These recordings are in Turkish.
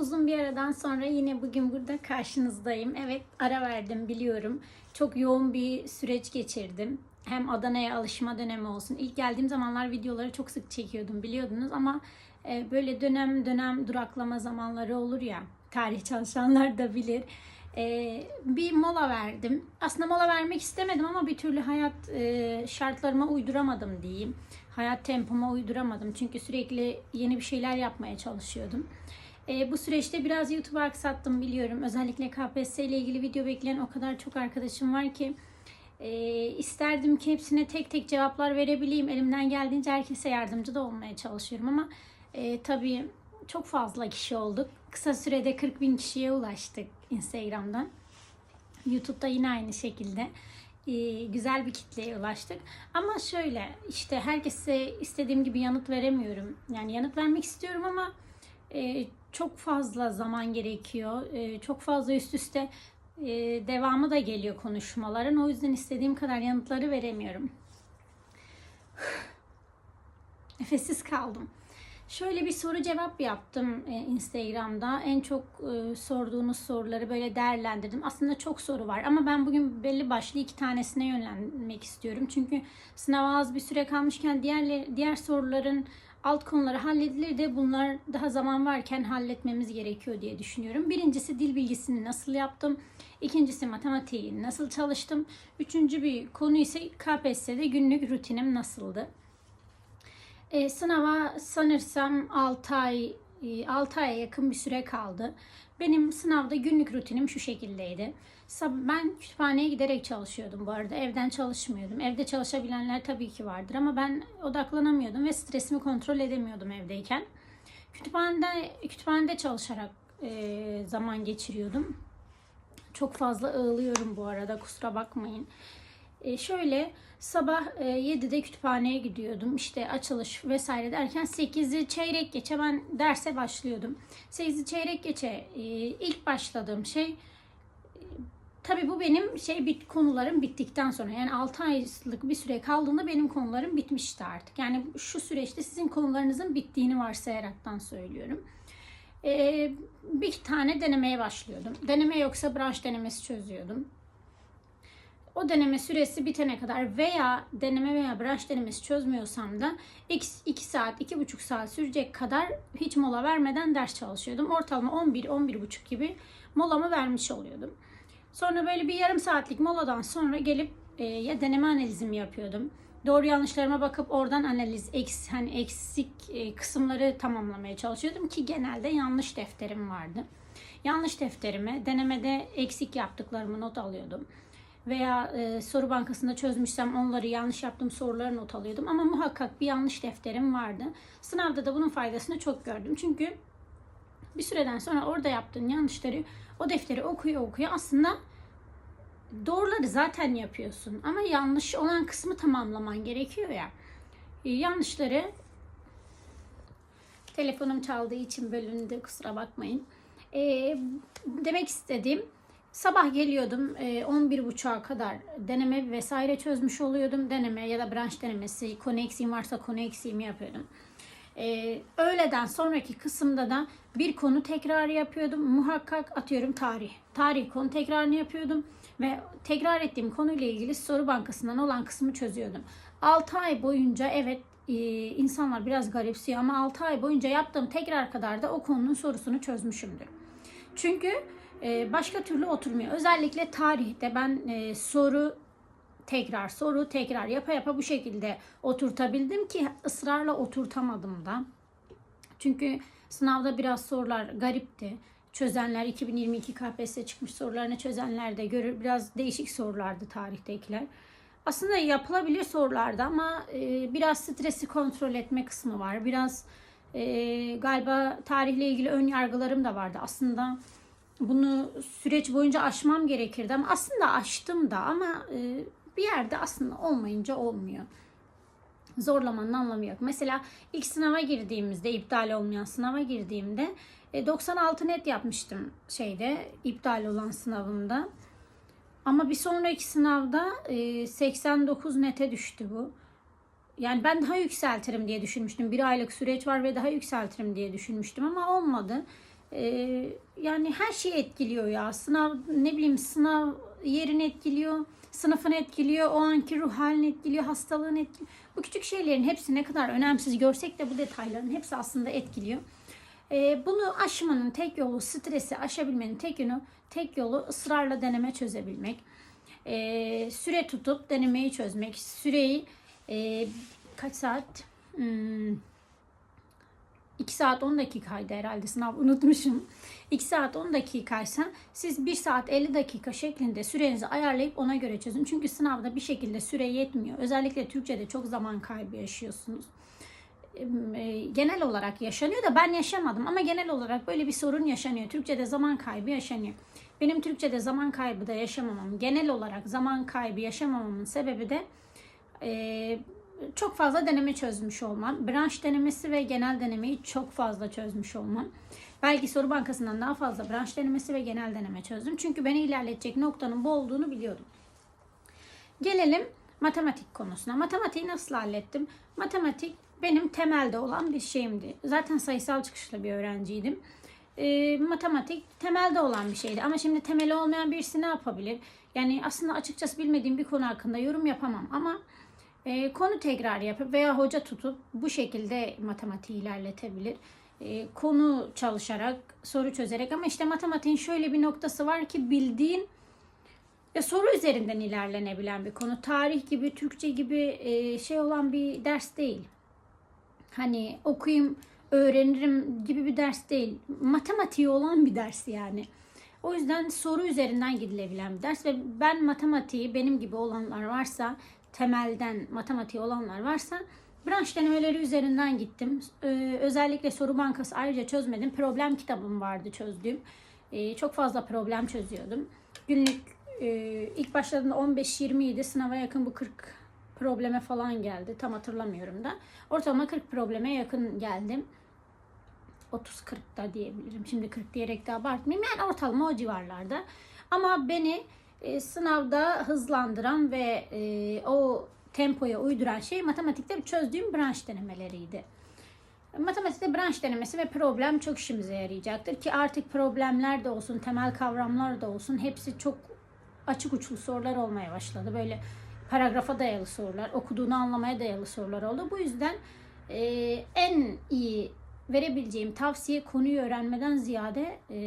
Uzun bir aradan sonra yine bugün burada karşınızdayım. Evet ara verdim biliyorum. Çok yoğun bir süreç geçirdim. Hem Adana'ya alışma dönemi olsun. İlk geldiğim zamanlar videoları çok sık çekiyordum biliyordunuz ama e, böyle dönem dönem duraklama zamanları olur ya. Tarih çalışanlar da bilir. E, bir mola verdim. Aslında mola vermek istemedim ama bir türlü hayat e, şartlarıma uyduramadım diyeyim. Hayat tempoma uyduramadım. Çünkü sürekli yeni bir şeyler yapmaya çalışıyordum. E, bu süreçte biraz YouTube'u aksattım biliyorum. Özellikle KPSS ile ilgili video bekleyen o kadar çok arkadaşım var ki e, isterdim ki hepsine tek tek cevaplar verebileyim. Elimden geldiğince herkese yardımcı da olmaya çalışıyorum ama e, tabii çok fazla kişi olduk. Kısa sürede 40 bin kişiye ulaştık Instagram'dan. YouTube'da yine aynı şekilde e, güzel bir kitleye ulaştık. Ama şöyle işte herkese istediğim gibi yanıt veremiyorum. Yani yanıt vermek istiyorum ama e, çok fazla zaman gerekiyor. E, çok fazla üst üste e, devamı da geliyor konuşmaların. O yüzden istediğim kadar yanıtları veremiyorum. Nefessiz kaldım. Şöyle bir soru cevap yaptım e, Instagram'da. En çok e, sorduğunuz soruları böyle değerlendirdim. Aslında çok soru var ama ben bugün belli başlı iki tanesine yönlenmek istiyorum. Çünkü sınava az bir süre kalmışken diğer diğer soruların alt konuları halledilir de bunlar daha zaman varken halletmemiz gerekiyor diye düşünüyorum. Birincisi dil bilgisini nasıl yaptım? İkincisi matematiği nasıl çalıştım? Üçüncü bir konu ise KPSS'de günlük rutinim nasıldı? E, sınava sanırsam 6 ay 6 aya yakın bir süre kaldı. Benim sınavda günlük rutinim şu şekildeydi. Ben kütüphaneye giderek çalışıyordum bu arada. Evden çalışmıyordum. Evde çalışabilenler tabii ki vardır ama ben odaklanamıyordum ve stresimi kontrol edemiyordum evdeyken. Kütüphanede kütüphanede çalışarak e, zaman geçiriyordum. Çok fazla ağlıyorum bu arada kusura bakmayın. E, şöyle sabah e, 7'de kütüphaneye gidiyordum. İşte açılış vesaire derken 8'i çeyrek geçe ben derse başlıyordum. 8'i çeyrek geçe e, ilk başladığım şey tabii bu benim şey bit konularım bittikten sonra yani 6 aylık bir süre kaldığında benim konularım bitmişti artık. Yani şu süreçte sizin konularınızın bittiğini varsayaraktan söylüyorum. E, bir tane denemeye başlıyordum. Deneme yoksa branş denemesi çözüyordum o deneme süresi bitene kadar veya deneme veya branş denemesi çözmüyorsam da 2 saat, 2,5 saat sürecek kadar hiç mola vermeden ders çalışıyordum. Ortalama 11-11,5 gibi molamı vermiş oluyordum. Sonra böyle bir yarım saatlik moladan sonra gelip e, ya deneme analizimi yapıyordum. Doğru yanlışlarıma bakıp oradan analiz, eks, hani eksik e, kısımları tamamlamaya çalışıyordum ki genelde yanlış defterim vardı. Yanlış defterime denemede eksik yaptıklarımı not alıyordum veya e, soru bankasında çözmüşsem onları yanlış yaptığım soruları not alıyordum. Ama muhakkak bir yanlış defterim vardı. Sınavda da bunun faydasını çok gördüm. Çünkü bir süreden sonra orada yaptığın yanlışları o defteri okuyor okuyor aslında doğruları zaten yapıyorsun. Ama yanlış olan kısmı tamamlaman gerekiyor ya. E, yanlışları telefonum çaldığı için bölündü kusura bakmayın. E, demek istediğim Sabah geliyordum 11.30'a kadar deneme vesaire çözmüş oluyordum. Deneme ya da branş denemesi, konu eksiğim varsa konu eksiğimi yapıyordum. Ee, öğleden sonraki kısımda da bir konu tekrar yapıyordum. Muhakkak atıyorum tarih. Tarih konu tekrarını yapıyordum ve tekrar ettiğim konuyla ilgili soru bankasından olan kısmı çözüyordum. 6 ay boyunca evet e, insanlar biraz garipsiyor ama 6 ay boyunca yaptığım tekrar kadar da o konunun sorusunu çözmüşümdür. Çünkü e, başka türlü oturmuyor. Özellikle tarihte ben e, soru tekrar soru tekrar yapa yapa bu şekilde oturtabildim ki ısrarla oturtamadım da. Çünkü sınavda biraz sorular garipti. Çözenler 2022 KPSS çıkmış sorularını çözenler de görür biraz değişik sorulardı tarihtekiler. Aslında yapılabilir sorulardı ama e, biraz stresi kontrol etme kısmı var. Biraz e, galiba tarihle ilgili ön yargılarım da vardı. Aslında bunu süreç boyunca aşmam gerekirdi ama aslında aştım da ama e, bir yerde aslında olmayınca olmuyor. Zorlamanın anlamı yok. Mesela ilk sınava girdiğimizde, iptal olmayan sınava girdiğimde 96 e, net yapmıştım şeyde, iptal olan sınavımda. Ama bir sonraki sınavda 89 e, nete düştü bu. Yani ben daha yükseltirim diye düşünmüştüm. Bir aylık süreç var ve daha yükseltirim diye düşünmüştüm ama olmadı. e, yani her şeyi etkiliyor ya. Sınav ne bileyim sınav yerini etkiliyor, sınıfını etkiliyor, o anki ruh halini etkiliyor, hastalığını etkiliyor. Bu küçük şeylerin hepsi ne kadar önemsiz görsek de bu detayların hepsi aslında etkiliyor. E, bunu aşmanın tek yolu, stresi aşabilmenin tek yolu, tek yolu ısrarla deneme çözebilmek. E, süre tutup denemeyi çözmek. Süreyi e, kaç saat? Hmm, 2 saat 10 dakikaydı herhalde sınav unutmuşum. 2 saat 10 dakikaysa siz 1 saat 50 dakika şeklinde sürenizi ayarlayıp ona göre çözün. Çünkü sınavda bir şekilde süre yetmiyor. Özellikle Türkçe'de çok zaman kaybı yaşıyorsunuz. E, Genel olarak yaşanıyor da ben yaşamadım ama genel olarak böyle bir sorun yaşanıyor. Türkçe'de zaman kaybı yaşanıyor. Benim Türkçe'de zaman kaybı da yaşamamam, genel olarak zaman kaybı yaşamamamın sebebi de e, çok fazla deneme çözmüş olmam. Branş denemesi ve genel denemeyi çok fazla çözmüş olmam. Belki soru bankasından daha fazla branş denemesi ve genel deneme çözdüm. Çünkü beni ilerletecek noktanın bu olduğunu biliyordum. Gelelim matematik konusuna. Matematiği nasıl hallettim? Matematik benim temelde olan bir şeyimdi. Zaten sayısal çıkışlı bir öğrenciydim. E, matematik temelde olan bir şeydi. Ama şimdi temeli olmayan birisi ne yapabilir? Yani aslında açıkçası bilmediğim bir konu hakkında yorum yapamam. Ama e, konu tekrar yapıp veya hoca tutup bu şekilde matematiği ilerletebilir. E, konu çalışarak, soru çözerek ama işte matematiğin şöyle bir noktası var ki bildiğin ya soru üzerinden ilerlenebilen bir konu. Tarih gibi, Türkçe gibi e, şey olan bir ders değil. Hani okuyayım, öğrenirim gibi bir ders değil. Matematiği olan bir ders yani. O yüzden soru üzerinden gidilebilen bir ders ve ben matematiği benim gibi olanlar varsa temelden matematiği olanlar varsa branş denemeleri üzerinden gittim. Ee, özellikle soru bankası ayrıca çözmedim. Problem kitabım vardı çözdüğüm. Ee, çok fazla problem çözüyordum. Günlük e, ilk başladığında 15-20 idi. Sınava yakın bu 40 probleme falan geldi. Tam hatırlamıyorum da. Ortalama 40 probleme yakın geldim. 30-40 da diyebilirim. Şimdi 40 diyerek de abartmayayım. Yani ortalama o civarlarda. Ama beni e, sınavda hızlandıran ve e, o tempoya uyduran şey matematikte çözdüğüm branş denemeleriydi. Matematikte branş denemesi ve problem çok işimize yarayacaktır ki artık problemler de olsun, temel kavramlar da olsun hepsi çok açık uçlu sorular olmaya başladı. Böyle paragrafa dayalı sorular, okuduğunu anlamaya dayalı sorular oldu. Bu yüzden e, en iyi verebileceğim tavsiye konuyu öğrenmeden ziyade e,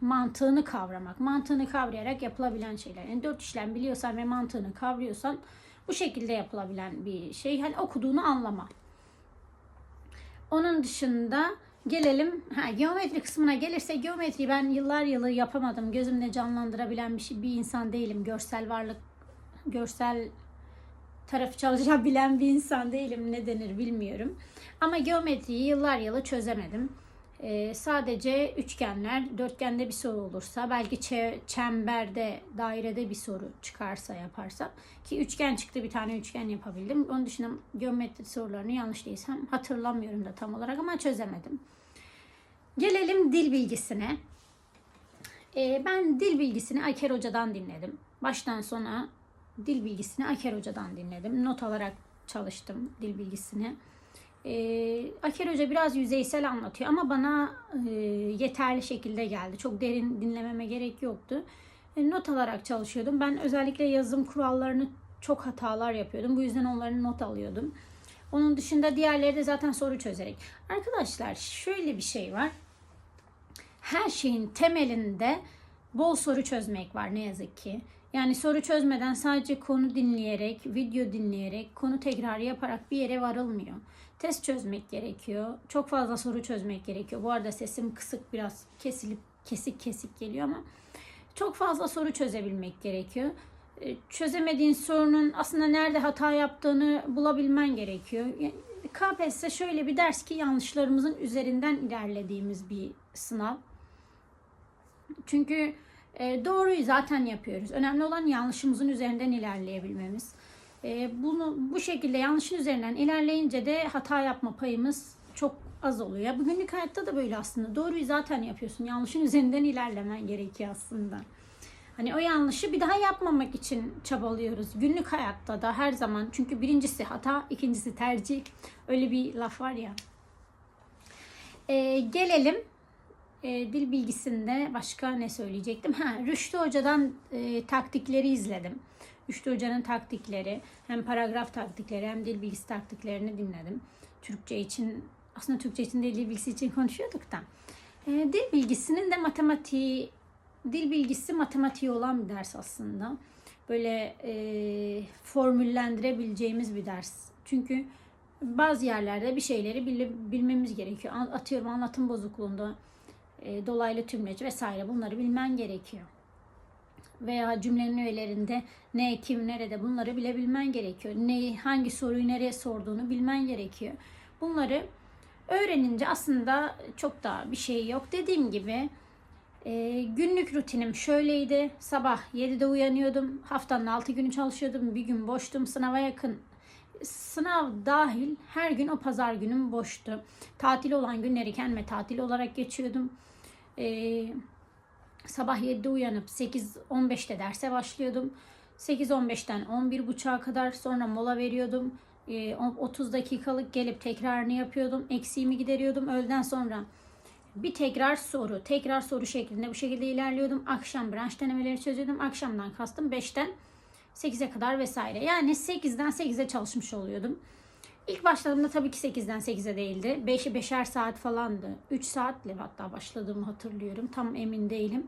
mantığını kavramak. Mantığını kavrayarak yapılabilen şeyler. Yani dört işlem biliyorsan ve mantığını kavruyorsan bu şekilde yapılabilen bir şey. Hani okuduğunu anlama. Onun dışında gelelim ha, geometri kısmına gelirse geometri ben yıllar yılı yapamadım. Gözümde canlandırabilen bir, şey, bir insan değilim. Görsel varlık, görsel tarafı çalışabilen bir insan değilim. Ne denir bilmiyorum. Ama geometriyi yıllar yılı çözemedim. Ee, sadece üçgenler, dörtgende bir soru olursa, belki çe- çemberde, dairede bir soru çıkarsa yaparsam ki üçgen çıktı bir tane üçgen yapabildim. Onun dışında geometri sorularını yanlış değilsem hatırlamıyorum da tam olarak ama çözemedim. Gelelim dil bilgisine. Ee, ben dil bilgisini Ayker Hoca'dan dinledim. Baştan sona dil bilgisini Ayker Hoca'dan dinledim. Not alarak çalıştım dil bilgisini. E, Aker Hoca biraz yüzeysel anlatıyor ama bana e, yeterli şekilde geldi. Çok derin dinlememe gerek yoktu. E, not alarak çalışıyordum. Ben özellikle yazım kurallarını çok hatalar yapıyordum. Bu yüzden onların not alıyordum. Onun dışında diğerleri de zaten soru çözerek. Arkadaşlar şöyle bir şey var. Her şeyin temelinde bol soru çözmek var ne yazık ki. Yani soru çözmeden sadece konu dinleyerek, video dinleyerek, konu tekrar yaparak bir yere varılmıyor. Test çözmek gerekiyor. Çok fazla soru çözmek gerekiyor. Bu arada sesim kısık biraz kesilip kesik kesik geliyor ama çok fazla soru çözebilmek gerekiyor. E, Çözemediğin sorunun aslında nerede hata yaptığını bulabilmen gerekiyor. Yani KPSS şöyle bir ders ki yanlışlarımızın üzerinden ilerlediğimiz bir sınav. Çünkü e, doğruyu zaten yapıyoruz. Önemli olan yanlışımızın üzerinden ilerleyebilmemiz. E, bunu bu şekilde yanlışın üzerinden ilerleyince de hata yapma payımız çok az oluyor. Bugünlük hayatta da böyle aslında. Doğruyu zaten yapıyorsun. Yanlışın üzerinden ilerlemen gerekiyor aslında. Hani o yanlışı bir daha yapmamak için çabalıyoruz. Günlük hayatta da her zaman. Çünkü birincisi hata, ikincisi tercih. Öyle bir laf var ya. E, gelelim e, dil bilgisinde başka ne söyleyecektim? Ha, Rüştü Hoca'dan e, taktikleri izledim. Rüştü Hoca'nın taktikleri, hem paragraf taktikleri hem dil bilgisi taktiklerini dinledim. Türkçe için, aslında Türkçe için değil dil bilgisi için konuşuyorduk da. E, dil bilgisinin de matematiği, dil bilgisi matematiği olan bir ders aslında. Böyle e, formüllendirebileceğimiz bir ders. Çünkü bazı yerlerde bir şeyleri bile- bilmemiz gerekiyor. Atıyorum anlatım bozukluğunda e, dolaylı tümleç vesaire bunları bilmen gerekiyor. Veya cümlenin öğelerinde ne, kim, nerede bunları bile bilmen gerekiyor. Neyi, hangi soruyu nereye sorduğunu bilmen gerekiyor. Bunları öğrenince aslında çok da bir şey yok. Dediğim gibi e, günlük rutinim şöyleydi. Sabah 7'de uyanıyordum. Haftanın 6 günü çalışıyordum. Bir gün boştum. Sınava yakın sınav dahil her gün o pazar günüm boştu. Tatil olan günleri kendime tatil olarak geçiyordum. Ee, sabah 7'de uyanıp 8.15'te derse başlıyordum. 8.15'ten 11.30'a kadar sonra mola veriyordum. Ee, 30 dakikalık gelip tekrarını yapıyordum. Eksiğimi gideriyordum. Öğleden sonra bir tekrar soru, tekrar soru şeklinde bu şekilde ilerliyordum. Akşam branş denemeleri çözüyordum. Akşamdan kastım 5'ten 8'e kadar vesaire. Yani 8'den 8'e çalışmış oluyordum. İlk başladığımda tabii ki 8'den 8'e değildi. 5'i 5'er saat falandı. 3 saatle hatta başladığımı hatırlıyorum. Tam emin değilim.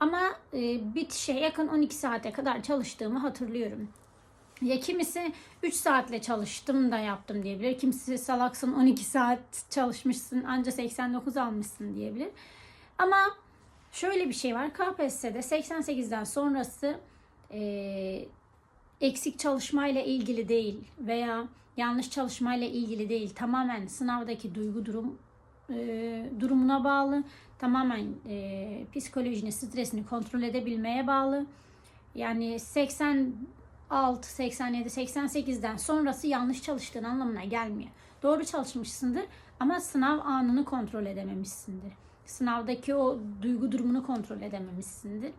Ama e, bitişe yakın 12 saate kadar çalıştığımı hatırlıyorum. Ya kimisi 3 saatle çalıştım da yaptım diyebilir. Kimisi salaksın 12 saat çalışmışsın anca 89 almışsın diyebilir. Ama şöyle bir şey var. KPSS'de 88'den sonrası e, eksik çalışmayla ilgili değil veya yanlış çalışmayla ilgili değil. Tamamen sınavdaki duygu durum e, durumuna bağlı. Tamamen e, psikolojini, stresini kontrol edebilmeye bağlı. Yani 86, 87, 88'den sonrası yanlış çalıştığın anlamına gelmiyor. Doğru çalışmışsındır ama sınav anını kontrol edememişsindir. Sınavdaki o duygu durumunu kontrol edememişsindir.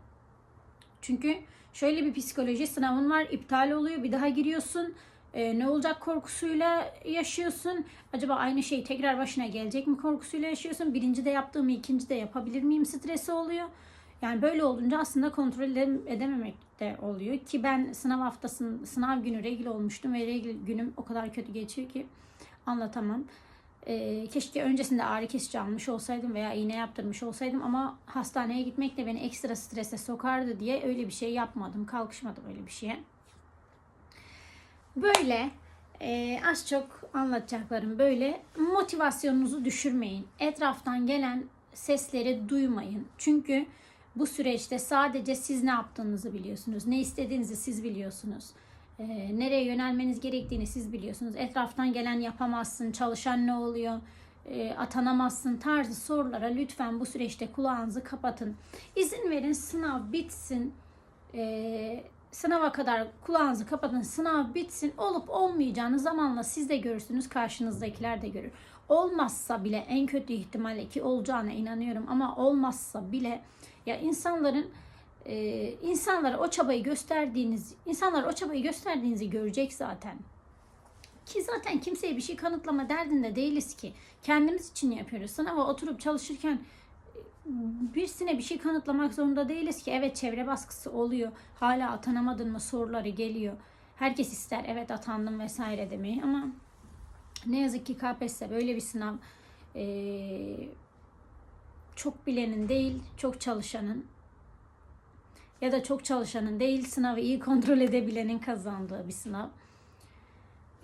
Çünkü şöyle bir psikoloji sınavın var iptal oluyor bir daha giriyorsun Ee, ne olacak korkusuyla yaşıyorsun acaba aynı şey tekrar başına gelecek mi korkusuyla yaşıyorsun birinci de yaptığımı ikinci de yapabilir miyim stresi oluyor yani böyle olunca aslında kontrol edem- edememek de oluyor ki ben sınav haftasının sınav günü regl olmuştum ve regl günüm o kadar kötü geçiyor ki anlatamam. Ee, keşke öncesinde ağrı kesici almış olsaydım veya iğne yaptırmış olsaydım ama hastaneye gitmek de beni ekstra strese sokardı diye öyle bir şey yapmadım. Kalkışmadım öyle bir şeye. Böyle e, az çok anlatacaklarım böyle. Motivasyonunuzu düşürmeyin. Etraftan gelen sesleri duymayın. Çünkü bu süreçte sadece siz ne yaptığınızı biliyorsunuz. Ne istediğinizi siz biliyorsunuz. E, nereye yönelmeniz gerektiğini siz biliyorsunuz. Etraftan gelen yapamazsın, çalışan ne oluyor, e, atanamazsın tarzı sorulara lütfen bu süreçte kulağınızı kapatın. İzin verin sınav bitsin. E, sınava kadar kulağınızı kapatın. Sınav bitsin. Olup olmayacağını zamanla siz de görürsünüz. Karşınızdakiler de görür. Olmazsa bile en kötü ihtimalle ki olacağına inanıyorum ama olmazsa bile ya insanların e, insanlara o çabayı gösterdiğiniz, insanlara o çabayı gösterdiğinizi görecek zaten. Ki zaten kimseye bir şey kanıtlama derdinde değiliz ki. Kendimiz için yapıyoruz. Sınava oturup çalışırken birisine bir şey kanıtlamak zorunda değiliz ki. Evet çevre baskısı oluyor. Hala atanamadın mı soruları geliyor. Herkes ister evet atandım vesaire demeyi ama ne yazık ki KPSS böyle bir sınav Ee, çok bilenin değil çok çalışanın ya da çok çalışanın değil sınavı iyi kontrol edebilenin kazandığı bir sınav.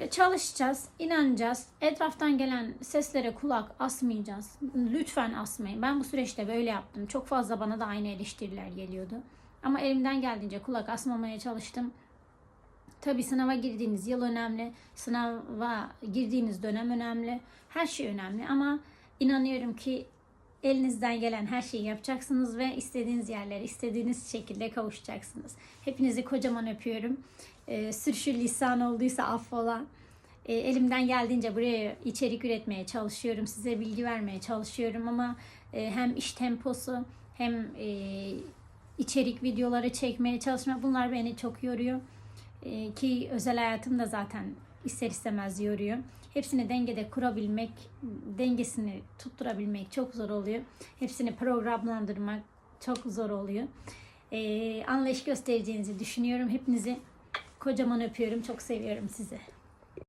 Ya çalışacağız, inanacağız. Etraftan gelen seslere kulak asmayacağız. Lütfen asmayın. Ben bu süreçte böyle yaptım. Çok fazla bana da aynı eleştiriler geliyordu. Ama elimden geldiğince kulak asmamaya çalıştım. Tabii sınava girdiğiniz yıl önemli. Sınava girdiğiniz dönem önemli. Her şey önemli ama inanıyorum ki elinizden gelen her şeyi yapacaksınız ve istediğiniz yerlere istediğiniz şekilde kavuşacaksınız. Hepinizi kocaman öpüyorum. Ee, sürçü lisan olduysa affola. Ee, elimden geldiğince buraya içerik üretmeye çalışıyorum. Size bilgi vermeye çalışıyorum ama e, hem iş temposu hem e, içerik videoları çekmeye çalışma bunlar beni çok yoruyor. Ee, ki özel hayatım da zaten ister istemez yoruyor. hepsini dengede kurabilmek, dengesini tutturabilmek çok zor oluyor. Hepsini programlandırmak çok zor oluyor. Ee, anlayış göstereceğinizi düşünüyorum. Hepinizi kocaman öpüyorum. Çok seviyorum sizi.